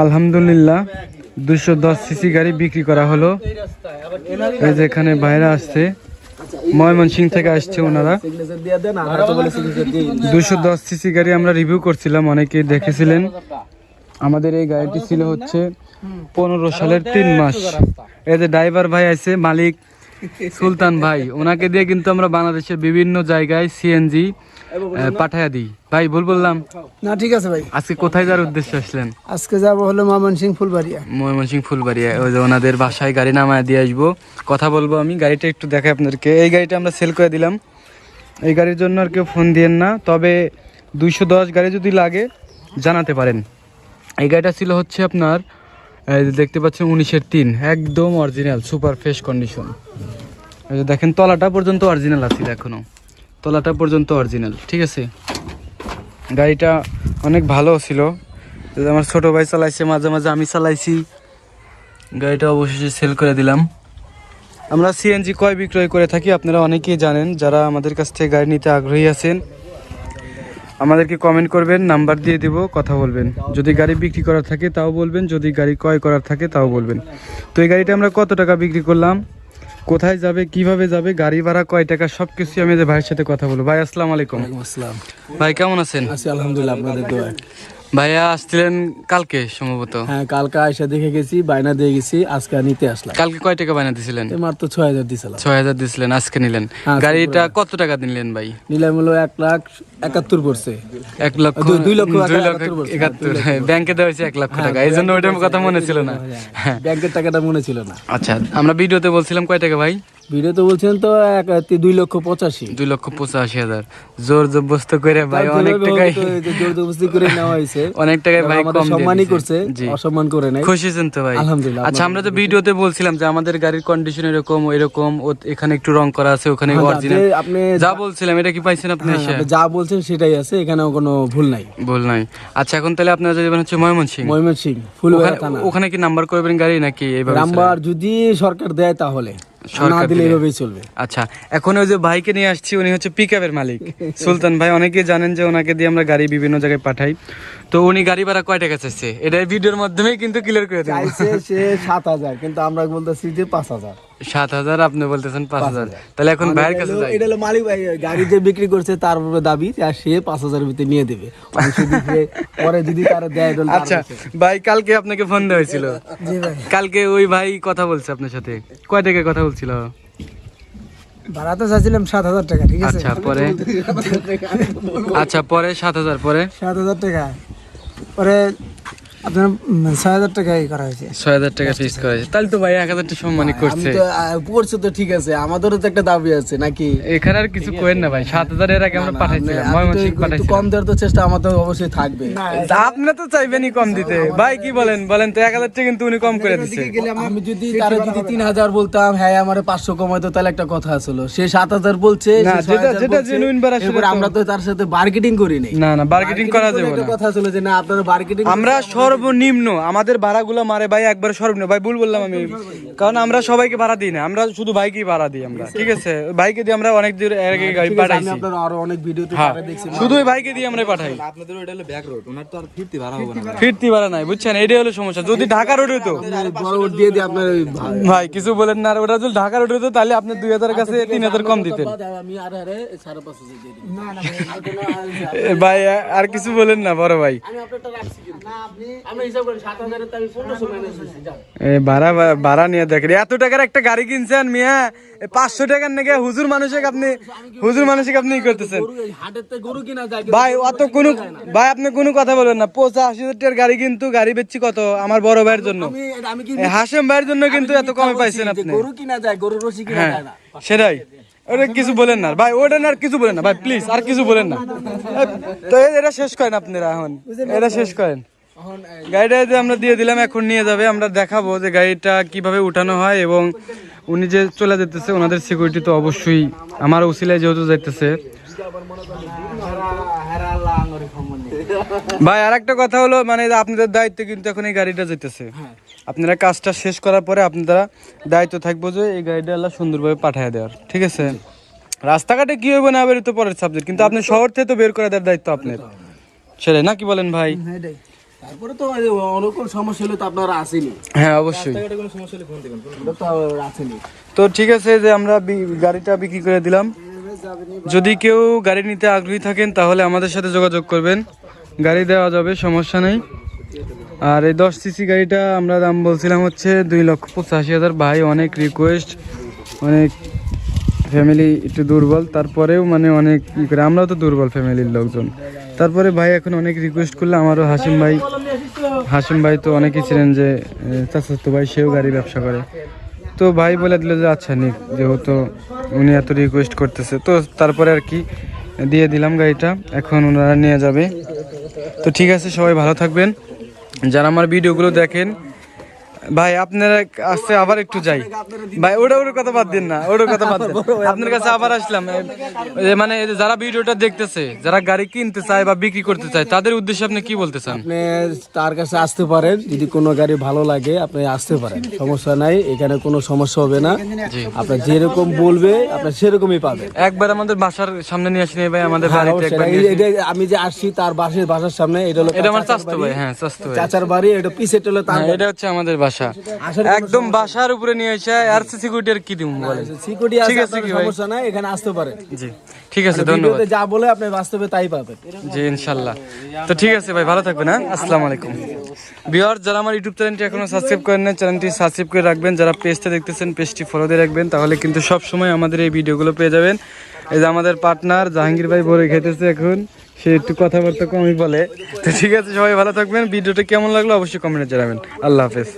আলহামদুলিল্লাহ দুশো দশ সিসি গাড়ি বিক্রি করা হলো। এই যে এখানে বাইরে আসছে, ময়মনসিং থেকে আসছে ওনারা। দুশো দশ সিসি গাড়ি আমরা রিভিউ করছিলাম অনেকে দেখেছিলেন। আমাদের এই গাড়িটি ছিল হচ্ছে পনেরো সালের তিন মাস। এই যে ড্রাইভার ভাই আছে, মালিক সুলতান ভাই, ওনাকে দিয়ে কিন্তু আমরা বাংলাদেশের বিভিন্ন জায়গায় সিএনজি পাঠাইয়া দিই। ভাই ভুল বললাম। না ঠিক আছে ভাই। আজকে কোথায় যাওয়ার উদ্দেশ্যে আসলেন? আজকে যাব হলো মামন সিং ফুলবাড়িয়া। ময়মনসিং ফুলবাড়িয়া। ওই যে ওনাদের বাসায় গাড়ি নামায় দিয়ে আসব। কথা বলব আমি। গাড়িটা একটু দেখাই আপনাদেরকে। এই গাড়িটা আমরা সেল করে দিলাম। এই গাড়ির জন্য আর কেউ ফোন দিয়েন না। তবে দুইশো দশ গাড়ি যদি লাগে জানাতে পারেন। এই গাড়িটা ছিল হচ্ছে আপনার দেখতে পাচ্ছেন উনিশের তিন একদম অরিজিনাল সুপার ফ্রেশ কন্ডিশন দেখেন তলাটা পর্যন্ত অরিজিনাল আছে এখনও। তলাটা পর্যন্ত অরিজিনাল ঠিক আছে? গাড়িটা অনেক ভালো ছিল। আমার ছোট ভাই চালাইছে, মাঝে মাঝে আমি চালাইছি। গাড়িটা অবশেষে সেল করে দিলাম। আমরা সিএনজি ক্রয় বিক্রয় করে থাকি, আপনারা অনেকেই জানেন, যারা আমাদের কাছ থেকে গাড়ি নিতে আগ্রহী আছেন, আমাদেরকে কমেন্ট করবেন নাম্বার দিয়ে দিব, কথা বলবেন। যদি গাড়ি বিক্রি করার থাকে, তাও বলবেন। যদি গাড়ি ক্রয় করার থাকে, তাও বলবেন। তো এই গাড়িটা আমরা কত টাকা বিক্রি করলাম? কোথায় যাবে কীভাবে যাবে গাড়ি ভাড়া কয় টাকা সবকিছু আমি যে ভাইয়ের সাথে কথা বলব। ভাই আসসালাম আলাইকুম। আসসালাম। ভাই কেমন আছেন? আছি আলহামদুলিল্লাহ আপনাদের দোয়া ভাইয়া আসছিলেন কালকে সম্ভবত? হ্যাঁ কালকে আয়সা দেখে গেছি বাইনা দিয়ে গেছি আজকে নিতে আসলাম। কালকে কয় টাকা বানিয়ে দিয়েছিলেন এই মাত্র ছয় হাজার দিছিলাম। ছয় হাজার দিছিলেন আজকে নিলেন। হ্যাঁ, গাড়িটা কত টাকা নিলেন ভাই? নিলাম হলো এক লাখ একাত্তর পড়ছে। এক লক্ষ দুই- লক্ষ দুই লক্ষ। একাত্তর। ব্যাংকে দেওয়া হয়েছে এক লক্ষ টাকা। এই জন্য ওইটার কথা মনে ছিল না। হ্যাঁ ব্যাংকের টাকাটা মনে ছিল না। আচ্ছা আমরা ভিডিওতে বলছিলাম কয় টাকা ভাই? ভিডিও তো বলছেন তো এক দুই লক্ষ পঁচাশি। দুই লক্ষ পঁচাশি হাজার। জোর জবস্ত করে ভাই অনেক জোর জবরদস্তি করে নেওয়া হয়েছে। অনেক টাকায় ভাই আমাদের কম সম্মানই করছে অসম্মান করে নাই। খুশি হয়েছেন তো ভাই। আলহামদুলিল্লাহ, আচ্ছা আমরা তো ভিডিওতে বলছিলাম যে আমাদের গাড়ির কন্ডিশন এরকম এরকম এখানে একটু রং করা আছে ওখানে হ্যাঁ, অরিজিনাল আপনি যা বলছিলাম এটা কি পাইছেন আপনি হ্যাঁ, এসে? যা বলছেন সেটাই আছে এখানেও কোনো ভুল নাই। ভুল নাই। আচ্ছা এখন তাহলে আপনারা যাবেন হচ্ছে ময়মনসিং ময়মন সিং ফুলবাড়ি থানা। ওখানে কি নাম্বার করবেন গাড়ি নাকি নাম্বার যদি সরকার দেয় তাহলে। না দিলে। এভাবেই চলবে। আচ্ছা এখন ওই যে ভাইকে নিয়ে আসছি উনি হচ্ছে পিক মালিক। সুলতান ভাই অনেকেই জানেন যে ওনাকে দিয়ে আমরা গাড়ি বিভিন্ন জায়গায় পাঠাই। তো উনি গাড়ি ভাড়া কয় টাকা চাইছে? এটা ভিডিওর মাধ্যমে কিন্তু ক্লিয়ার করে দেবো। চাইছে সে সাত হাজার কিন্তু আমরা বলতেছি যে পাঁচ হাজার। সাত হাজার আপনি বলতেছেন পাঁচ হাজার। তাহলে এখন ভাইয়ের কাছে যাই। এটা হলো মালিক ভাই গাড়ি যে বিক্রি করছে তার উপরে দাবি আর সে পাঁচ হাজারের ভিতরে নিয়ে দেবে। পরে যদি তারা দেয় আচ্ছা ভাই কালকে আপনাকে ফোন দেওয়া হয়েছিল। জি ভাই। কালকে ওই ভাই কথা বলছে আপনার সাথে। কয় টাকা কথা বলছিল? ভাড়া তো চাইছিলাম সাত হাজার টাকা ঠিক আচ্ছা পরে? আচ্ছা পরে সাত হাজার পরে? সাত হাজার টাকা। পরে আপনার ছয় হাজার টাকা করা হয়েছে। ছয় হাজার টাকা ফিক্স করা হয়েছে। তাহলে তো ভাই এক হাজার টাকা সম্মানই করছে। পড়ছে তো ঠিক আছে আমাদেরও তো একটা দাবি আছে নাকি? এখানে আর কিছু কোয়েন না ভাই সাত হাজার এর আগে আমরা পাঠাইছিলাম ময়মনসিং একটু কম দেওয়ার তো চেষ্টা আমাদের অবশ্যই থাকবে। আপনি তো চাইবেনই কম দিতে। ভাই কি বলেন? বলেন তো এক হাজার টাকা কিন্তু উনি কম করে দিচ্ছে আমি যদি তারা যদি তিন হাজার বলতাম হ্যাঁ আমার পাঁচশো কমাইতো তাহলে একটা কথা ছিল সে সাত হাজার বলছে আসলে আমরা তো তার সাথে মার্কেটিং করি নাই। না না মার্কেটিং করা যাবে না। কথা ছিল যে না আপনারা মার্কেটিং আমরা সর্বনিম্ন আমাদের ভাড়াগুলো মারে ভাই একবার সর্বনিম্ন। ভাই ভুল বললাম আমি। কারণ আমরা সবাইকে ভাড়া দিই না আমরা শুধু ভাইকেই ভাড়া দিই আমরা ঠিক আছে? ভাইকে দিয়ে আমরা অনেক দূর আগে গাড়ি আমি পাঠাইছি আরও অনেক ভিডিওতে হ্যাঁ দেখছি। শুধু ভাইকে দিয়ে আমরা পাঠাই। আপনাদের ওইটা হলো ব্যাক রোড ওনার তো আর ফিরতে ভাড়া হবে না। ফিরতি ভাড়া। নাই বুঝছেন? এটাই হলো সমস্যা। যদি ঢাকা রোড হতো বড় ওর দিয়ে দিয়ে আপনার ভাই কিছু বলেন না আর ওটা যদি ঢাকা রোড হতো তাহলে আপনি দুই হাজার কাছে তিন হাজার কম দিতেন। আমি আর আরে সাড়ে পাঁচ হাজার দিয়ে দিই। না না ভাই আর কিছু বলেন না বড় ভাই। আমি আপনারটা রাখছি না আপনি আমি হিসাব করি সাত হাজারের তো আমি পনেরোশো মাইনাস হয়েছি যান। এ ভাড়া ভাড়া নিয়ে দেখেন এত টাকার একটা গাড়ি কিনছেন মিয়া? পাঁচশো টাকার নাকি হুজুর মানুষকে আপনি হুজুর মানুষকে আপনি ই করতেছেন। গরু এই হাটের থেকে গরু কিনা যায় ভাই অত কোনো ভাই আপনি কোনো কথা বলবেন না। পঁচা আশি হাজার টাকার গাড়ি কিন্তু গাড়ি বেচছি কত? আমার বড় ভাইয়ের জন্য। আমি আমি কি এ হাসেম ভাইয়ের জন্য কিন্তু এত কমে পাইছেন আপনি। গরু কিনা যায় গরু রসি কিনা হ্যাঁ যায় না। সেটাই। ওটা কিছু বলেন না। ভাই ওটা আর কিছু বলেন না। ভাই প্লিজ আর কিছু বলেন না। তো এ- এটা শেষ করেন আপনারা এখন। এটা শেষ করেন। গাড়িটা যে আমরা দিয়ে দিলাম, এখন নিয়ে যাবে। আমরা দেখাবো যে গাড়িটা কীভাবে উঠানো হয় এবং উনি যে চলে যেতেছে, ওনাদের সিকিউরিটি তো অবশ্যই আমার উসিলায় যেহেতু যাইতেছে। ভাই আর একটা কথা হলো মানে আপনাদের দায়িত্ব কিন্তু এখন এই গাড়িটা যেতেছে আপনারা কাজটা শেষ করার পরে আপনারা দায়িত্ব থাকব যে এই গাড়িটা আল্লাহ সুন্দরভাবে পাঠিয়ে দেওয়ার। ঠিক আছে? রাস্তাঘাটে কি হইবে না হবে পরের সাবজেক্ট কিন্তু আপনি শহর থেকে তো বের করে দেওয়ার দায়িত্ব আপনার। সেটাই না কি বলেন ভাই? তারপরে তো অনুকূল সমস্যা হলে তো আপনারা আসেনি। হ্যাঁ অবশ্যই। কোনো সমস্যা হলে ফোন দিবেন তো আসেনি। তো ঠিক আছে যে আমরা গাড়িটা বিক্রি করে দিলাম। যদি কেউ গাড়ি নিতে আগ্রহী থাকেন তাহলে আমাদের সাথে যোগাযোগ করবেন। গাড়ি দেওয়া যাবে সমস্যা নেই। আর এই দশ সিসি গাড়িটা আমরা দাম বলছিলাম হচ্ছে দুই লক্ষ পঁচাশি হাজার। ভাই অনেক রিকোয়েস্ট অনেক ফ্যামিলি একটু দুর্বল। তারপরেও মানে অনেক ই করে আমরাও তো দুর্বল ফ্যামিলির লোকজন। তারপরে ভাই এখন অনেক রিকোয়েস্ট করলে আমারও হাসিম ভাই। হাসিম ভাই তো অনেকেই ছিলেন যে চাচাতো ভাই, সেও গাড়ি ব্যবসা করে। তো ভাই বলে দিল যে আচ্ছা নিক, যেহেতু উনি এত রিকোয়েস্ট করতেছে। তো তারপরে আর কি, দিয়ে দিলাম গাড়িটা, এখন ওনারা নিয়ে যাবে। তো ঠিক আছে, সবাই ভালো থাকবেন। যারা আমার ভিডিওগুলো দেখেন ভাই আপনারা আসছে আবার একটু যাই। ভাই ওটা ওটার কথা বাদ দিন না ওটার কথা বাদ দিন। আপনার কাছে আবার আসলাম। মানে যারা ভিডিওটা দেখতেছে যারা গাড়ি কিনতে চায় বা বিক্রি করতে চায় তাদের উদ্দেশ্যে আপনি কি বলতে চান? আপনি তার কাছে আসতে পারেন যদি কোনো গাড়ি ভালো লাগে আপনি আসতে পারেন। সমস্যা নাই এখানে কোনো সমস্যা হবে না। আপনার যেরকম বলবে আপনি সেরকমই পাবেন। একবার আমাদের বাসার সামনে নিয়ে আসেন ভাই আমাদের হ্যাঁ, বাড়িতে একবার। এটা আমি যে আসছি তার বাসের বাসার সামনে এটা হলো এটা আমার চাচার ভাই হ্যাঁ ভাই। চাচার বাড়ি এটা পিছেটা হলো তার হ্যাঁ, এটা হচ্ছে আমাদের বাসা। একদম বাসার উপরে নিয়ে এসে আর সিকিউরিটি আর কি দিব বলেন? সিকিউরিটি ঠিক আছে? সমস্যা নাই এখানে আসতে পারেন জি ঠিক আছে ধন্যবাদ। যা বলে আপনি বাস্তবে তাই পাবেন। জি তো ঠিক আছে ভাই ভালো থাকবেন হ্যাঁ? আসসালামু আলাইকুম। যারা আমার ইউটিউব চ্যানেলটি এখনও সাবস্ক্রাইব করেন না চ্যানেলটি সাবস্ক্রাইব করে রাখবেন। যারা পেজটা দেখতেছেন পেজটি ফলো দিয়ে রাখবেন তাহলে কিন্তু সব সময় আমাদের এই ভিডিওগুলো পেয়ে যাবেন। এই যে আমাদের পার্টনার জাহাঙ্গীর ভাই বলে খেতেছে এখন সে একটু কথাবার্তা কমই বলে। তো ঠিক আছে সবাই ভালো থাকবেন। ভিডিওটা কেমন লাগল অবশ্যই কমেন্টে জানাবেন। আল্লাহ হাফেজ।